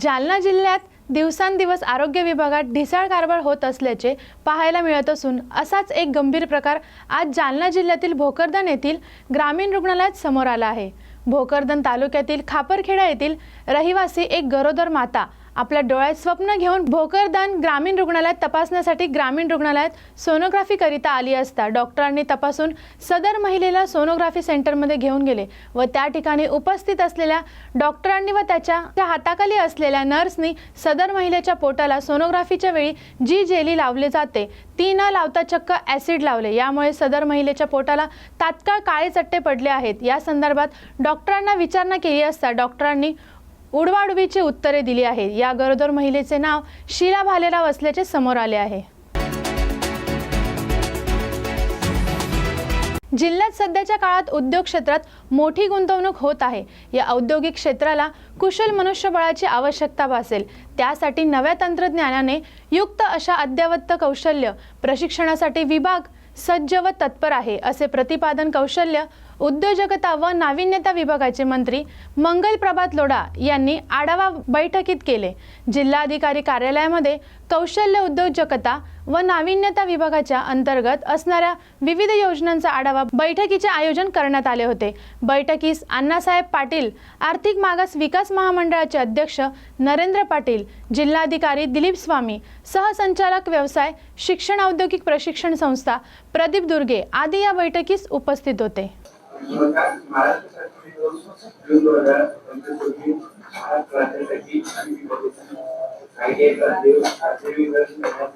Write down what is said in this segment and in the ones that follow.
जालना जिल्ह्यात दिवसांदिवस आरोग्य विभागात ढिसाळ कारभार होत असल्याचे पाहायला मिळत असून असाच एक गंभीर प्रकार आज जालना जिल्ह्यातील भोकरदन येथील ग्रामीण रुग्णालयात समोर आला आहे. भोकरदन तालुक्यातील खापरखेडा येथील रहिवासी एक गरोदर माता आपल्या डोळ्यात स्वप्न घेऊन भोकरदान ग्रामीण रुग्णालयात तपासण्यासाठी ग्रामीण रुग्णालयात सोनोग्राफी करिता आली असता डॉक्टरांनी तपासून सदर महिलेला सोनोग्राफी सेंटरमध्ये घेऊन गेले व त्या ठिकाणी उपस्थित असलेल्या डॉक्टरांनी व त्याच्या त्या हाताखाली असलेल्या नर्सनी सदर महिलेच्या पोटाला सोनोग्राफीच्या वेळी जी जेली लावले जाते ती न लावता चक्क ॲसिड लावले. यामुळे सदर महिलेच्या पोटाला तात्काळ काळे चट्टे पडले आहेत. या संदर्भात डॉक्टरांना विचारणा केली असता डॉक्टरांनी उडवाडवीची उत्तरे दिली आहेत. या गरोदर महिलेचे नाव शीला भालेराव असल्याचे समोर आले आहे. जिल्ह्यात सध्याच्या काळात उद्योग क्षेत्रात मोठी गुंतवणूक होत आहे. या औद्योगिक क्षेत्राला कुशल मनुष्यबळाची आवश्यकता भासेल. त्यासाठी नव्या तंत्रज्ञानाने युक्त अशा अद्ययावत कौशल्य प्रशिक्षणासाठी विभाग सज्ज व तत्पर आहे असे प्रतिपादन कौशल्य उद्योजकता व नाविन्यता विभागाचे मंत्री मंगल प्रभात लोढा यांनी आढावा बैठकीत केले. जिल्हाधिकारी कार्यालयामध्ये कौशल्य उद्योजकता व नाविन्यता विभागाच्या अंतर्गत असणाऱ्या विविध योजनांचा आढावा बैठकीचे आयोजन करण्यात आले होते. बैठकीस अण्णासाहेब पाटील आर्थिक मागास विकास महामंडळाचे अध्यक्ष नरेंद्र पाटील जिल्हाधिकारी दिलीप स्वामी सहसंचालक व्यवसाय शिक्षण औद्योगिक प्रशिक्षण संस्था प्रदीप दुर्गे आदी या बैठकीस उपस्थित होते. नमस्कार महाराष्ट्र शासनाने जून दोन हजार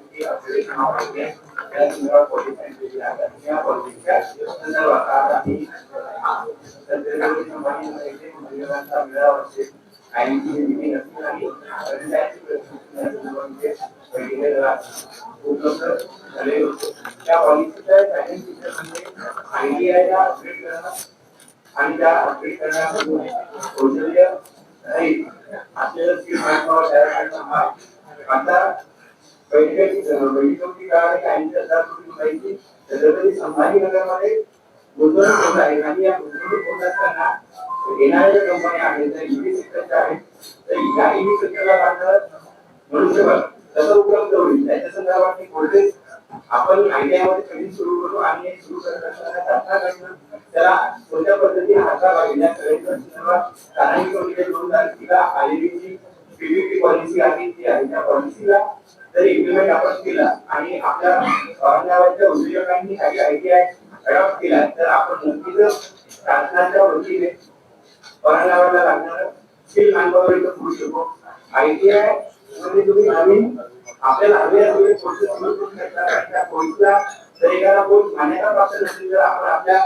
पंचवीस रोजी महाराष्ट्र राज्यासाठी आणि विभागासाठी आयटीआय त्या संदर्भात आपल्याला आता बैठकी बैठकी काळात हजार कोटी रुपयाची छत्रपती संभाजीनगरमध्ये गुंतवणूक होत आहे आणि या गुंतवणूक होत असताना येणाऱ्या ज्या कंपन्या आहेत त्या ईव्ही सेक्टरच्या आहेत तर या ईव्ही सेक्टरला लागणारं मनुष्यबळ कसं उपलब्ध होईल त्याच्या संदर्भात मी बोलते आपण आयडियामध्ये कधी सुरू करू आणि सुरू करत असताना शासनाकडनं त्याला कोणत्या पद्धतीने हाता लागेल या सगळ्यांच्या संदर्भात स्थानिक कमिटी दोन तारखेला आलेली जी पॉलिसी आहे ती आहे त्या पॉलिसीला जर इम्प्लिमेंट आपण केला आणि आपल्या औरंगाबादच्या उद्योजकांनी काही आयडिया अडॉप्ट केला तर आपण नक्कीच शासनाच्या वतीने औरंगाबादला लागणारं स्किल मॅनपॉवर इथं करू शकू. आयटीआय म्हणजे आपल्याला हवे मान्यता प्राप्त नसेल तर आपण आपल्या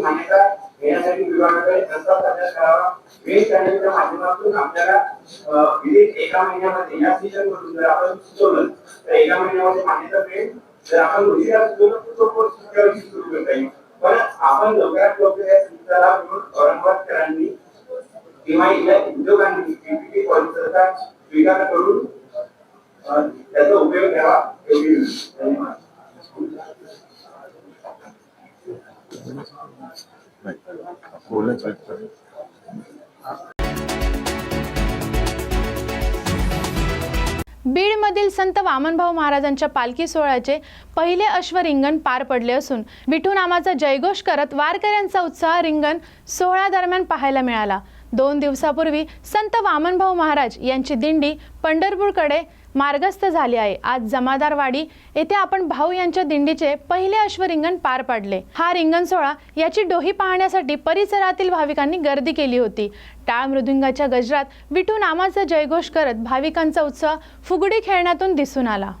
मान्यता घेण्यासाठी विभागाकडे प्रस्ताव सादर करावा वेळ चॅनलच्या माध्यमातून आपल्याला विविध एका महिन्यामध्ये या मधून जर आपण सुचवलं तर एका महिन्यामध्ये मान्यता मिळेल. जर आपण उशिरा सुचवलं तर तो कोर्स वर्षी सुरू करता येईल. पण आपण लवकरात लवकर या औरंगाबादकरांनी किंवा उद्योगांनी पॉलिसीचा स्वीकार करून त्याचा उपयोग घ्यावा एवढी धन्यवाद बीडमधील संत वामनभाऊ महाराजांच्या पालखी सोहळ्याचे पहिले अश्व रिंगण पार पडले असून विठू नामाचा जयघोष करत वारकऱ्यांचा उत्साह रिंगण सोहळ्यादरम्यान पाहायला मिळाला. दोन दिवसापूर्वी संत वामनभाऊ महाराज यांची दिंडी पंढरपूरकडे मार्गस्थ झाली आहे. आज जमादारवाडी येथे आपण भाऊ यांच्या दिंडीचे पहिले अश्वरिंगण पार पाडले. हा रिंगण सोहळा याची डोही पाहण्यासाठी परिसरातील भाविकांनी गर्दी केली होती. टाळ मृदुंगाच्या गजरात विठू नामाचा जयघोष करत भाविकांचा उत्साह फुगडी खेळण्यातून दिसून आला.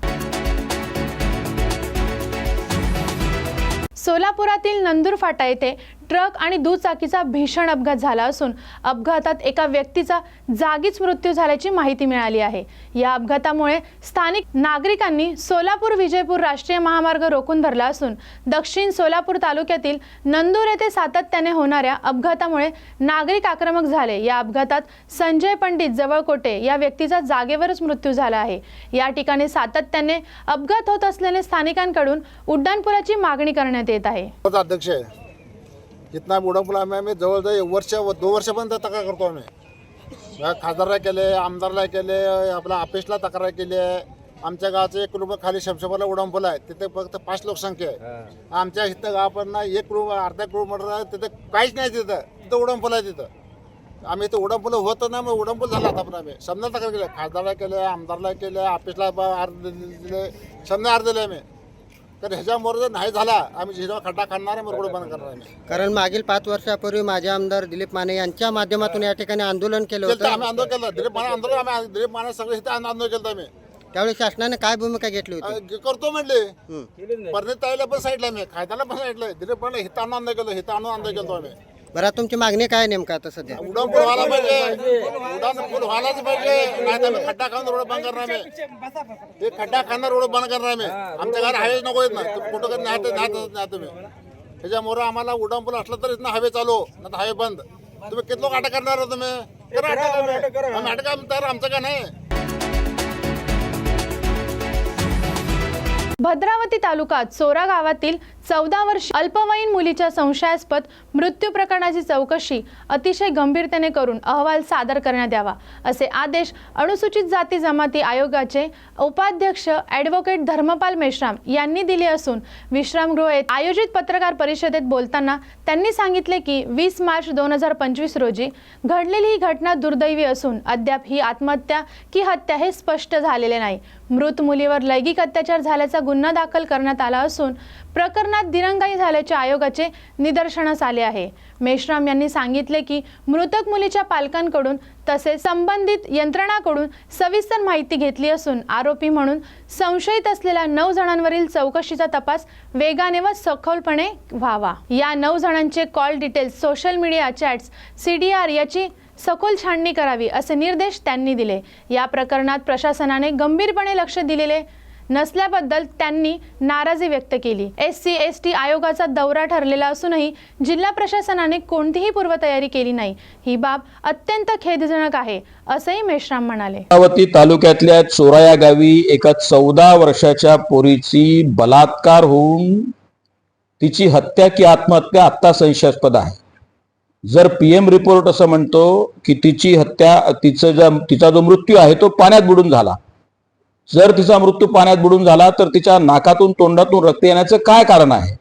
सोलापुरातील नंदूर फाटा येथे ट्रक आणि दुचाकीचा भीषण अपघात झाला असून अपघातात एका व्यक्तीचा जागीच मृत्यू झाल्याची माहिती मिळाली आहे. या अपघातामुळे स्थानिक नागरिकांनी सोलापूर विजयपूर राष्ट्रीय महामार्ग रोखून धरला असून दक्षिण सोलापूर तालुक्यातील नंदूर येथे सातत्याने होणाऱ्या अपघातामुळे नागरिक आक्रमक झाले. या अपघातात संजय पंडित जवळकोटे या व्यक्तीचा जागेवरच मृत्यू झाला आहे. या ठिकाणी सातत्याने अपघात होत असल्याने स्थानिकांकडून उड्डाणपुलाची मागणी करण्यात येत आहे. अध्यक्ष आहे जितना बुढ़ा पुला में आम्ही जवळजवळ एक वर्ष व दोन वर्षापर्यंत तक्रार करतो आम्ही. खासदारला केले आमदारला केले आपल्या ऑफिसला तक्रार केली आहे. आमच्या गावाचं एक किलोमीटर खाली शमशाबादला उडंपूल आहे तिथे फक्त पाच लोकसंख्या आहे. आमच्या इथं गावापर्यंत एक किलो अर्धा किलोमीटर आहे, तिथे काहीच नाही तिथं. तिथं उडंपूल आहे तिथं. आम्ही इथं उडंपूल होतं ना मग उडंपूल झाला आता पण आम्ही. समजा तक्रार केलं. खासदारला केलं आमदारला केलं ऑफिसला अर्ध दिले समजा अर्ध दिले आम्ही. तर ह्याच्यामुळे जर नाही झाला आम्ही झिरो खड्डा खाणार आहे मग रोड बंद करणार आम्ही. कारण मागील पाच वर्षापूर्वी माझे आमदार दिलीप माने यांच्या माध्यमातून या ठिकाणी आंदोलन केलं केलं होतं. आम्ही आंदोलन केलं. दिलीप माने आंदोलन आम्ही दिलीप माने सगळे इथं आंदोलन केलं आम्ही. त्यावेळी शासनाने काय भूमिका घेतली होती? अ, करतो म्हणले. हं. परनीत ताईला पण साईडला मी खायदाला पण साईडला दिलीप म्हणलं हिथं आणून आंदोलन केलं आणून आंदोलन केलं आम्ही. बरं आता तुमची मागणी काय नेमकं आता सध्या? उडान पूल व्हायला पाहिजे. उडान पूल व्हायलाच पाहिजे. नाही तर आम्ही खड्डा खाऊन रोड बंद करणार आम्ही. ते खड्डा खाणार रोड बंद करणार आम्ही. आमच्या घरात हायवे नको येत ना. तुम्ही कुठं कधी नाही तर- नाही तर- नाही तुम्ही. त्याच्यामुळे आम्हाला उडान पूल असलं तर इथं हवे चालू नाही हवे बंद. तुम्ही किती लोक अटक करणार तुम्ही? करा अटक आम्ही. आम्ही अटक आम्ही तर आमचं काय नाही? भद्रावती तालुक्यात चोरा गावातील चौदा वर्ष अल्पवयीन मुलीच्या संशयास्पद मृत्यू प्रकरणाची चौकशी अतिशय गंभीरतेने करून अहवाल सादर करण्यात यावा असे आदेश अनुसूचित जाती जमाती आयोगाचे उपाध्यक्ष ॲडव्होकेट धर्मपाल मेश्राम यांनी दिले असून विश्रामगृह आयोजित पत्रकार परिषदेत बोलताना त्यांनी सांगितले की वीस मार्च दोन हजार पंचवीस रोजी घडलेली ही घटना दुर्दैवी असून अद्याप ही आत्महत्या की हत्या हे स्पष्ट झालेले नाही. मृत मुलीवर लैंगिक अत्याचार झाल्याचा गुन्हा दाखल करण्यात आला असून प्रकरण प्रकरणात दिरंगाई झाल्याचे आयोगाचे निदर्शनास आले आहे. मेश्राम यांनी सांगितले की मृतक मुलीच्या पालकांकडून तसेच संबंधित यंत्रणाकडून सविस्तर माहिती घेतली असून आरोपी म्हणून संशयित असलेल्या नऊ जणांवरील चौकशीचा तपास वेगाने व सखोलपणे व्हावा. या नऊ जणांचे call details social media chats C D R याची सखोल छाननी करावी असे निर्देश त्यांनी दिले. या प्रकरणात प्रशासनाने गंभीरपणे लक्ष दिलेले नसल्याबद्दल त्यांनी नाराजी व्यक्त केली. एस सी एस टी आयोगाचा दौरा ठरलेला असूनही जिल्हा प्रशासनाने कोणतीही पूर्वतयारी केली नाही. ही बाब अत्यंत खेदजनक आहे असंही मेश्राम म्हणाले. अमरावती तालुक्यातल्या चोरा या गावी एका चौदा वर्षाच्या पोरीची बलात्कार होऊन तिची हत्या की आत्महत्या आत्ता संशयास्पद आहे. जर पीएम रिपोर्ट असं म्हणतो की तिची हत्या तिचं तिचा जो मृत्यू आहे तो पाण्यात बुडून झाला. जर तिचा मृत्यू पाण्यात बुडून झाला तर तिच्या नाकातून तोंडातून रक्त येण्याचं काय कारण आहे?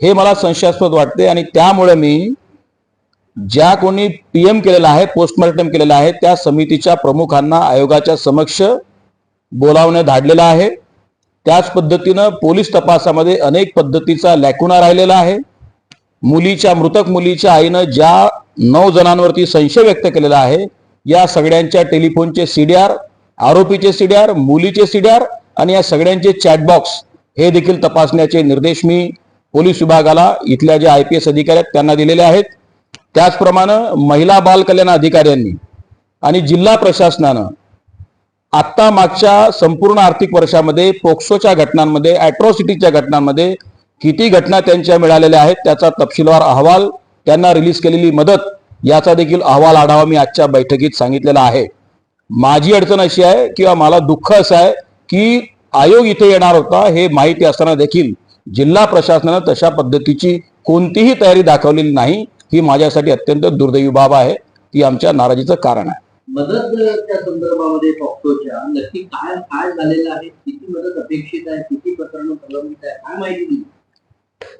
हे मला संशयास्पद वाटते आणि त्यामुळे मी ज्या कोणी पीएम केलेला आहे पोस्टमॉर्टम केलेला आहे त्या समितीच्या प्रमुखांना आयोगाच्या समक्ष बोलावणे धाडलेलं आहे. त्याच पद्धतीनं पोलीस तपासामध्ये अनेक पद्धतीचा लॅकुना राहिलेला आहे. मुलीच्या मृतक मुलीच्या आईनं ज्या नऊ जणांवरती संशय व्यक्त केलेला आहे या सगळ्यांच्या टेलिफोनचे सीडीआर आरोपीचे सीडीआर मुलीचे सीडीआर आणि या सगळ्यांचे चॅटबॉक्स हे देखील तपासण्याचे निर्देश मी पोलीस विभागाला इथल्या जे आय पी एस अधिकारी आहेत त्यांना दिलेले आहेत. त्याचप्रमाणे महिला बाल कल्याण अधिकाऱ्यांनी आणि जिल्हा प्रशासनानं आत्ता मागच्या संपूर्ण आर्थिक वर्षामध्ये पोक्सोच्या घटनांमध्ये अॅट्रॉसिटीच्या घटनांमध्ये किती घटना त्यांच्या मिळालेल्या आहेत त्याचा तपशीलवार अहवाल त्यांना रिलीज केलेली मदत याचा देखील अहवाल आढावा मी आजच्या बैठकीत सांगितलेला आहे. माझी अडचण अशी आहे किंवा मला दुःख असं आहे की आयोग इथे येणार होता हे माहिती असताना देखील जिल्हा प्रशासनानं तशा पद्धतीची कोणतीही तयारी दाखवलेली नाही. ही माझ्यासाठी अत्यंत दुर्दैवी बाब आहे. ती आमच्या नाराजीचं कारण आहे. मदत त्या संदर्भामध्ये पॉक्सोच्या नक्की काय काय झालेलं आहे? किती मदत अपेक्षित आहे? किती प्रकरण प्रलंबित आहे? काय माहिती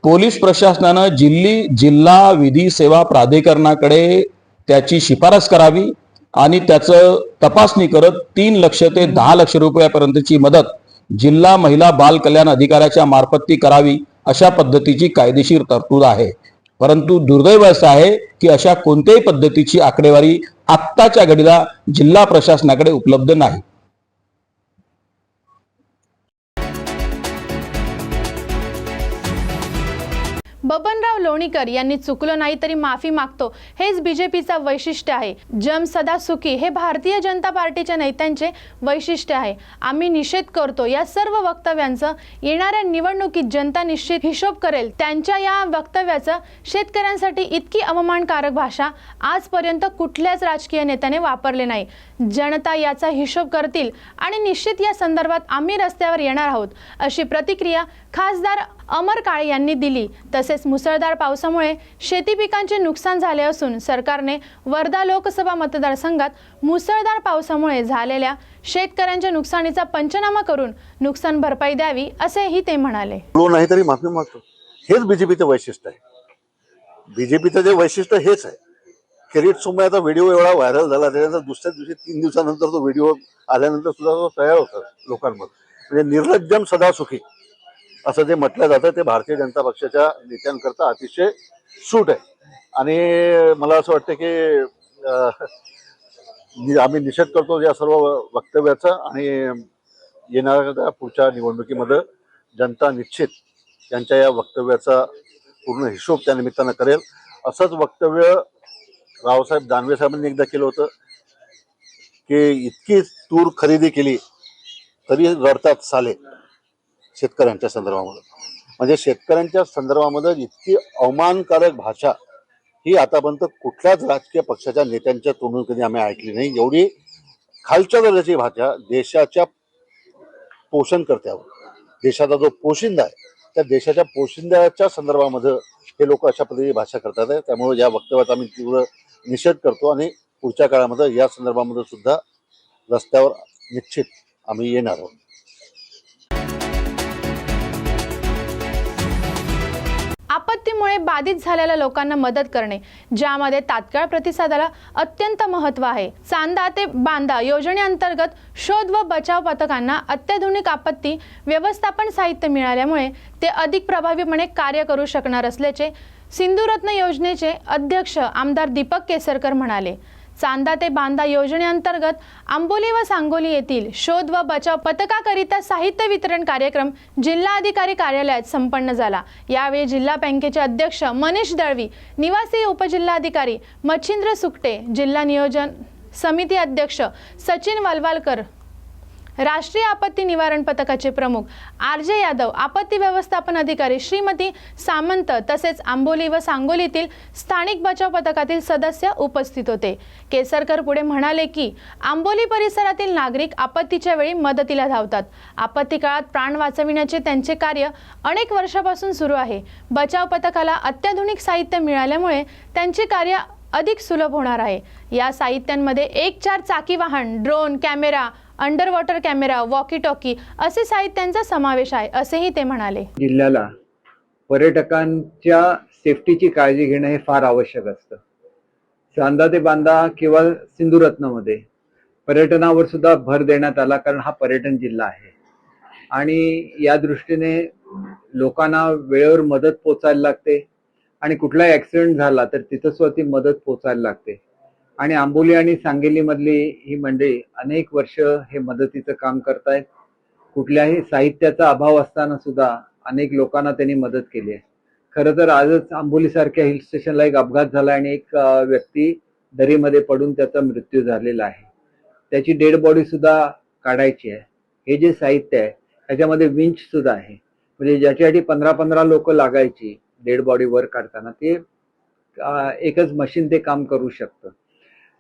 पोलीस प्रशासनानं जिल्ही जिल्हा विधी सेवा प्राधिकरणाकडे त्याची शिफारस करावी. आणि त्याचं तपासणी करत तीन लक्ष ते दहा लक्ष रुपयापर्यंतची मदत जिल्हा महिला बाल कल्याण अधिकाऱ्याच्या मार्फत ती करावी अशा पद्धतीची कायदेशीर तरतूद आहे. परंतु दुर्दैव असं आहे की अशा कोणत्याही पद्धतीची आकडेवारी आत्ताच्या घडीला जिल्हा प्रशासनाकडे उपलब्ध नाही. बबनराव लोणीकर यांनी चुकलं नाही तरी माफी मागतो. हेच बीजेपीचा वैशिष्ट्य आहे. जम सदा सुखी हे भारतीय जनता पार्टीच्या नेत्यांचे वैशिष्ट्य आहे. आम्ही निषेध करतो. या सर्व वक्तव्यांचं येणाऱ्या निवडणुकीत जनता निश्चित हिशोब करेल. त्यांच्या या वक्तव्याचं शेतकऱ्यांसाठी इतकी अवमानकारक भाषा आजपर्यंत कुठल्याच राजकीय नेत्याने वापरले नाही. जनता याचा हिशोब करतील आणि निश्चित या संदर्भात आम्ही रस्त्यावर येणार आहोत अशी प्रतिक्रिया खासदार अमर काळे यांनी दिली. तसेच मुसळधार पावसामुळे शेती पिकांचे नुकसान झाले असून सरकारने वर्धा लोकसभा मतदारसंघात मुसळधार पावसामुळे झालेल्या शेतकऱ्यांच्या नुकसानीचा पंचनामा करून नुकसान भरपाई द्यावी असेही ते म्हणाले. हो, नाही तरी माफी मागतो. हेच बीजेपीचं वैशिष्ट्य आहे. बीजेपीचं जे वैशिष्ट्य हेच आहे. किरीट सोमयाचा व्हिडिओ एवढा व्हायरल झाला त्याच्यानंतर दुसऱ्या दिवशी तीन दिवसानंतर तो व्हिडिओ आल्यानंतर सुद्धा तो तयार होता लोकांमध्ये. म्हणजे निर्लज्जम सदा सुखी असं जे म्हटलं जातं ते भारतीय जनता पक्षाच्या नेत्यांकरता अतिशय सूट आहे. आणि मला असं वाटतं की नि- आम्ही निषेध करतो या सर्व वक्तव्याचा आणि येणाऱ्या पुढच्या निवडणुकीमध्ये जनता निश्चित त्यांच्या या वक्तव्याचा पूर्ण हिशोब त्या निमित्तानं करेल. असंच वक्तव्य रावसाहेब दानवे साहेबांनी एकदा केलं होतं की इतकी तूर खरेदी केली तरी रडतात साले. शेतकऱ्यांच्या संदर्भामध्ये. म्हणजे शेतकऱ्यांच्या संदर्भामध्ये इतकी अवमानकारक भाषा ही आतापर्यंत कुठल्याच राजकीय पक्षाच्या नेत्यांच्या तोंडून कधी आम्ही ऐकली नाही. एवढी खालच्या दर्जाची भाषा देशाच्या पोषणकर्त्यावर देशाचा जो पोशिंदा आहे त्या देशाच्या पोशिंद्याच्या संदर्भामध्ये हे लोक अशा पद्धतीची भाषा करतात. आहे त्यामुळे या वक्तव्याचा आम्ही तीव्र निषेध करतो आणि पुढच्या काळामध्ये या संदर्भामध्ये सुद्धा रस्त्यावर निश्चित आम्ही येणार आहोत. आपत्तीमुळे बाधित झालेल्या लोकांना मदत करणे ज्यामध्ये तात्काळ प्रतिसादाला अत्यंत महत्त्व आहे. चांदा ते बांदा योजनेअंतर्गत शोध व बचाव पथकांना अत्याधुनिक आपत्ती व्यवस्थापन साहित्य मिळाल्यामुळे ते अधिक प्रभावीपणे कार्य करू शकणार असल्याचे सिंधुरत्न योजनेचे अध्यक्ष आमदार दीपक केसरकर म्हणाले. चांदा ते बांदा योजनेअंतर्गत आंबोली व सांगोली येथील शोध व बचाव पथकाकरिता साहित्य वितरण कार्यक्रम जिल्हाधिकारी कार्यालयात संपन्न झाला. यावेळी जिल्हा बँकेचे अध्यक्ष मनीष दळवी निवासी उपजिल्हाधिकारी मच्छिंद्र सुकटे जिल्हा नियोजन समिती अध्यक्ष सचिन वलवालकर राष्ट्रीय आपत्ती निवारण पथकाचे प्रमुख आर जे यादव आपत्ती व्यवस्थापन अधिकारी श्रीमती सामंत तसेच आंबोली व सांगोलीतील स्थानिक बचाव पथकातील सदस्य उपस्थित होते. केसरकर पुढे म्हणाले की आंबोली परिसरातील नागरिक आपत्तीच्या वेळी मदतीला धावतात. आपत्ती काळात प्राण वाचविण्याचे त्यांचे कार्य अनेक वर्षापासून सुरू आहे. बचाव पथकाला अत्याधुनिक साहित्य मिळाल्यामुळे त्यांचे कार्य अधिक सुलभ होणार आहे. या साहित्यांमध्ये एक चार चाकी वाहन drone camera under water camera walkie talkie असे साहित्यांचा समावेश आहे असेही ते म्हणाले. जिल्ह्याला पर्यटकांच्या सेफ्टीची काळजी घेणं हे फार आवश्यक असतं. चांदा ते बांदा किंवा सिंधुरत्नमध्ये पर्यटनावर सुद्धा भर देण्यात आला कारण हा पर्यटन जिल्हा आहे. आणि या दृष्टीने लोकांना वेळेवर मदत पोचायला लागते. आणि कुठलाही ऍक्सिडेंट झाला तर तिथं सुद्धा ती मदत पोचायला लागते. आणि आंबोली आणि सांगेलीमधली ही मंडळी अनेक वर्ष हे मदतीचं काम करतायत. कुठल्याही साहित्याचा अभाव असताना सुद्धा अनेक लोकांना त्यांनी मदत केली आहे. खरं तर आजच आंबोलीसारख्या हिल स्टेशनला एक अपघात झाला आणि एक व्यक्ती दरीमध्ये पडून त्याचा मृत्यू झालेला आहे. त्याची डेड बॉडी सुद्धा काढायची आहे. हे जे साहित्य आहे त्याच्यामध्ये विंच सुद्धा आहे. म्हणजे ज्याच्यासाठी पंधरा पंधरा लोक लागायची डेड बॉडी वर काढताना ते एकच मशीन ते काम करू शकतं.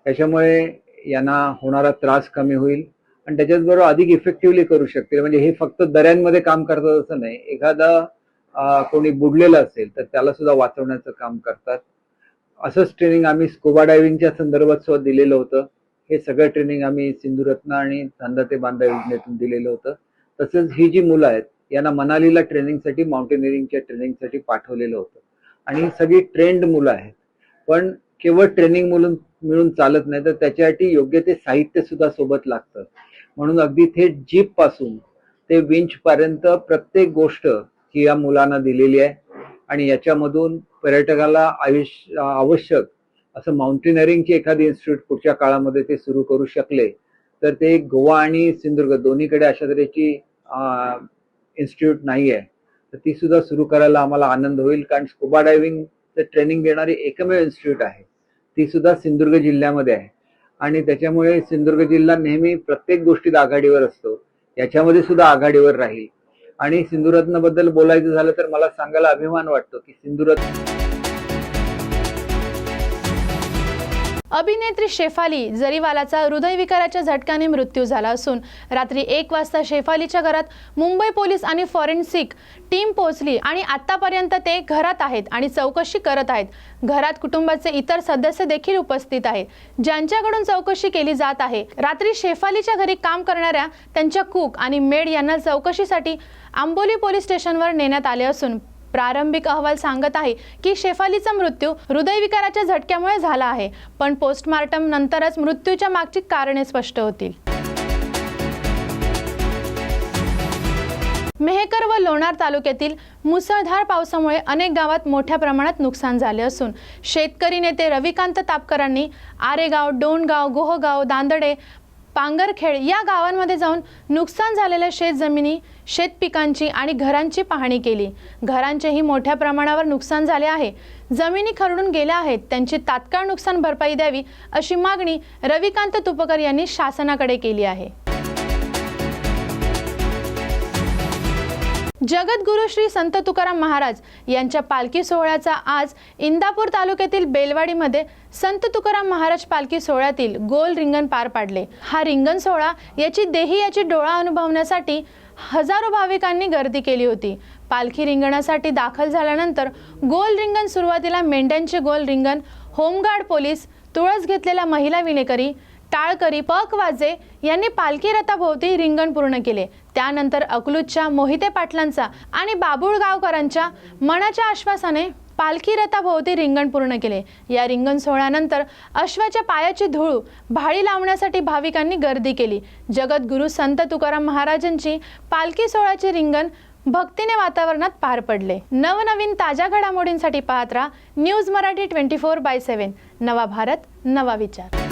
त्याच्यामुळे यांना होणारा त्रास कमी होईल. आणि त्याच्याचबरोबर अधिक इफेक्टिव्हली करू शकतील. म्हणजे हे फक्त दऱ्यांमध्ये काम करतात असं नाही. एखादा कोणी बुडलेलं असेल तर त्याला सुद्धा वाचवण्याचं काम करतात. असंच ट्रेनिंग आम्ही स्कुबा डायव्हिंगच्या संदर्भात सुद्धा दिलेलं होतं. हे सगळं ट्रेनिंग आम्ही सिंधुरत्न आणि धंदाते ते योजनेतून दिलेलं होतं. तसंच ही जी मुलं आहेत यांना मनालीला ट्रेनिंगसाठी माउंटेनिअरिंगच्या ट्रेनिंगसाठी पाठवलेलं होतं. आणि सगळी ट्रेंड मुलं आहेत. पण केवळ ट्रेनिंग मिळून मिळून चालत नाही तर त्याच्यासाठी योग्य ते साहित्य सुद्धा सोबत लागतं. म्हणून अगदी थेट जीपपासून ते विंच पर्यंत प्रत्येक गोष्ट ही या मुलांना दिलेली आहे. आणि याच्यामधून पर्यटकाला आयुष्य आवश्यक असं माउंटेनरिंगची एखादी इन्स्टिट्यूट पुढच्या काळामध्ये ते सुरू करू शकले तर ते गोवा आणि सिंधुदुर्ग दोन्हीकडे अशा तऱ्हेची इन्स्टिट्यूट नाही आहे तर ती सुद्धा सुरू करायला आम्हाला आनंद होईल कारण स्कुबा डायव्हिंग ट्रेनिंग देणारी एकमेव इन्स्टिट्यूट आहे. ती सुद्धा सिंधुदुर्ग जिल्ह्यामध्ये आहे. आणि त्याच्यामुळे सिंधुदुर्ग जिल्हा नेहमी प्रत्येक गोष्टीत आघाडीवर असतो. याच्यामध्ये सुद्धा आघाडीवर राहील. आणि सिंधुरत्नबद्दल बोलायचं झालं तर मला सांगायला अभिमान वाटतो की सिंधुरत्न अभिनेत्री शेफाली जरीवालाचा हृदयविकाराच्या झटक्याने मृत्यू झाला असून रात्री एक वाजता शेफालीच्या घरात मुंबई पोलीस आणि फॉरेन्सिक टीम पोहोचली आणि आतापर्यंत ते घरात आहेत आणि चौकशी करत आहेत. घरात कुटुंबाचे इतर सदस्य देखील उपस्थित आहेत. ज्यांच्याकडून चौकशी केली जात आहे रात्री शेफालीच्या घरी काम करणाऱ्या त्यांच्या कुक आणि मेड यांना चौकशीसाठी आंबोली पोलीस स्टेशनवर नेण्यात आले असून प्रारंभिक अहवाल सांगत आहे की शेफालीचा मृत्यू हृदयविकाराच्या झटक्यामुळे झाला आहे पण पोस्टमार्टम नंतरच मृत्यूच्या मागची कारणे स्पष्ट होतील. मेहकर व लोणार तालुक्यातील मुसळधार पावसामुळे अनेक गावात मोठ्या प्रमाणात नुकसान झाले असून शेतकरी नेते रविकांत तापकरांनी आरेगाव डोणगाव गोहगाव दांदडे पांगरखेड या गावांमध्ये जाऊन नुकसान झालेल्या शेतजमिनी शेतपिकांची आणि घरांची पाहणी केली. घरांचेही मोठ्या प्रमाणावर नुकसान झाले आहे. जमिनी खरडून गेल्या आहेत. त्यांची तात्काळ नुकसान भरपाई द्यावी अशी मागणी रविकांत तुपकर यांनी शासनाकडे केली आहे. जगद्गुरु श्री संत तुकाराम महाराज यांच्या पालखी सोहळ्याचा आज इंदापूर तालुक्यातील बेलवाडीमध्ये संत तुकाराम महाराज पालखी सोहळ्यातील गोल रिंगण पार पाडले. हा रिंगण सोहळा याची देही याची डोळा अनुभवण्यासाठी हजारो भाविकांनी गर्दी केली होती. पालखी रिंगणासाठी दाखल झाल्यानंतर गोल रिंगण सुरुवातीला मेंढ्यांचे गोल रिंगण होमगार्ड पोलीस तुळस घेतलेल्या महिला विणेकरी टाळकरी पक वाजे यांनी पालखी रथाभोवती रिंगण पूर्ण केले. त्यानंतर अकलूजच्या मोहिते पाटलांचा आणि बाबुळगावकरांच्या मनाच्या आश्वासाने पालखी रथाभोवती रिंगण पूर्ण केले. या रिंगण सोहळ्यानंतर अश्वाच्या पायाची धूळ भाळी लावण्यासाठी भाविकांनी गर्दी केली. जगद्गुरु संत तुकाराम महाराजांची पालखी सोहळ्याचे रिंगण भक्तीने वातावरणात पार पडले. नवनवीन ताज्या घडामोडींसाठी पाहत राहा news Marathi twenty four by seven. नवा भारत नवा विचार.